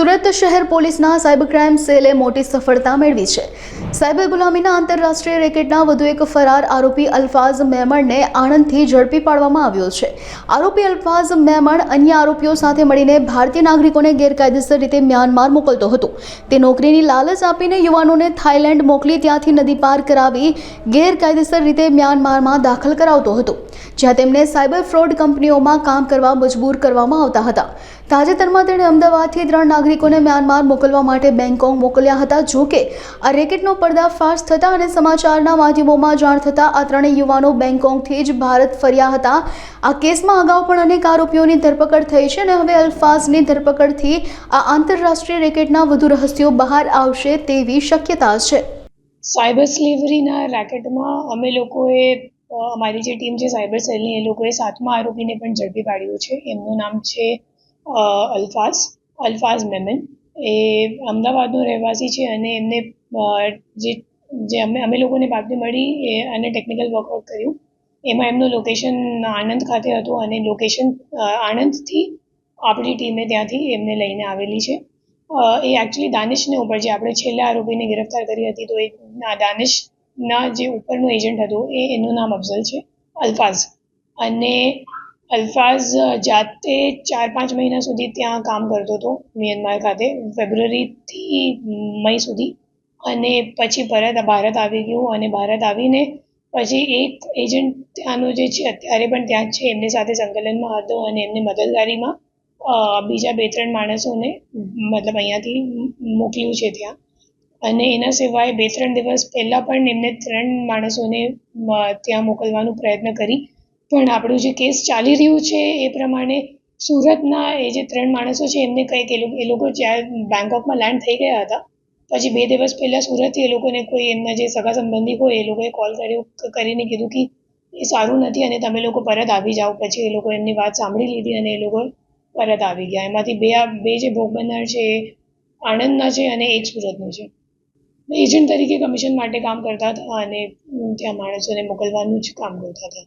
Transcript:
સુરત શહેર પોલીસના cyber crime સેલે મોટી સફળતા મેળવી છે. સાયબર ગુલામીના આંતરરાષ્ટ્રીય રેકેટના વધુ એક ફરાર આરોપી અલ્ફાઝ મેમણને આણંદથી ઝડપી પાડવામાં આવ્યો છે. આરોપી અલ્ફાઝ મેમણ અન્ય આરોપીઓ સાથે મળીને ભારતીય નાગરિકોને ગેરકાયદેસર રીતે મ્યાનમાર મોકલતો હતો. તે નોકરીની લાલચ આપીને યુવાનોને થાઇલેન્ડ મોકલી ત્યાંથી નદી પાર કરાવી ગેરકાયદેસર રીતે મ્યાનમારમાં દાખલ કરાવતો હતો, જ્યાં તેમને સાયબર ફ્રોડ કંપનીઓમાં કામ કરવા મજબૂર કરવામાં આવતા હતા. તાજેતરમાં તેણે અમદાવાદથી ત્રણ નાગરિકોને મ્યાનમાર મોકલવા માટે બેંગકોંગ મોકલ્યા હતા. જો કે, આ રેકેટનો પર્દાફાશ થતાં અને સમાચારના માધ્યમોમાં જાણ થતાં આ ત્રણેય યુવાનો બેંગકોંગથી જ ભારત ફર્યા હતા. આ કેસમાં અગાઉ પણ અનેક આરોપીઓની ધરપકડ થઈ છે અને હવે અલ્ફાઝની ધરપકડથી આ આંતરરાષ્ટ્રીય રેકેટના વધુ રહસ્યો બહાર આવશે તેવી શક્યતા છે. સાયબર સ્લેવરીના રેકેટમાં અમે લોકોએ અમારી જે ટીમ છે સાયબર સેલની, એ લોકોએ સાતમા આરોપીને પણ ઝડપી પાડ્યો છે. એમનું નામ છે અલ્ફાઝ. અલ્ફાઝ મેમન. એ અમદાવાદનો રહેવાસી છે અને એમને જે જે અમે અમે લોકોને બાતમી મળી એ, અને ટેકનિકલ વર્કઆઉટ કર્યું. એમાં એમનું લોકેશન આણંદ ખાતે હતું અને લોકેશન આણંદથી આપણી ટીમે ત્યાંથી એમને લઈને આવેલી છે. એ એકચ્યુઅલી દાનિશને ઉપર જે આપણે છેલ્લા આરોપીને ગિરફ્તાર કરી હતી તો એ દાનિશના જે ઉપરનો એજન્ટ હતો એ એનું નામ અફઝલ છે, અલ્ફાઝ. અને અલ્ફાઝ જાતે ચાર પાંચ મહિના સુધી ત્યાં કામ કરતો હતો મ્યાનમાર ખાતે, ફેબ્રુઆરીથી મઈ સુધી. અને પછી પરત ભારત આવી ગયું અને ભારત આવીને પછી એક એજન્ટ ત્યાંનો જે છે, અત્યારે પણ ત્યાં જ છે, એમની સાથે સંકલનમાં હતો અને એમની મદદગારીમાં બીજા બે ત્રણ માણસોને મતલબ અહીંયાથી મોકલ્યું છે ત્યાં. અને એના સિવાય બે ત્રણ દિવસ પહેલાં પણ એમને ત્રણ માણસોને ત્યાં મોકલવાનો પ્રયત્ન કરી. પણ આપણું જે કેસ ચાલી રહ્યું છે એ પ્રમાણે સુરતના એ જે ત્રણ માણસો છે, એમને કંઈક એ લોકો એ લોકો જ્યાં બેંકોકમાં લેન્ડ થઈ ગયા હતા, પછી બે દિવસ પહેલાં સુરતથી એ લોકોને કોઈ એમના જે સગા સંબંધી હોય એ લોકોએ કોલ કર્યો કરીને કીધું કે એ સારું નથી અને તમે લોકો પરત આવી જાઓ. પછી એ લોકો એમની વાત સાંભળી લીધી અને એ લોકો પરત આવી ગયા. એમાંથી બે આ, બે જે ભોગ બનનાર છે એ આણંદના છે અને એક સુરતનો છે. એજન્ટ તરીકે કમિશન માટે કામ કરતા હતા અને ત્યાં માણસોને મોકલવાનું જ કામ કરતા હતા.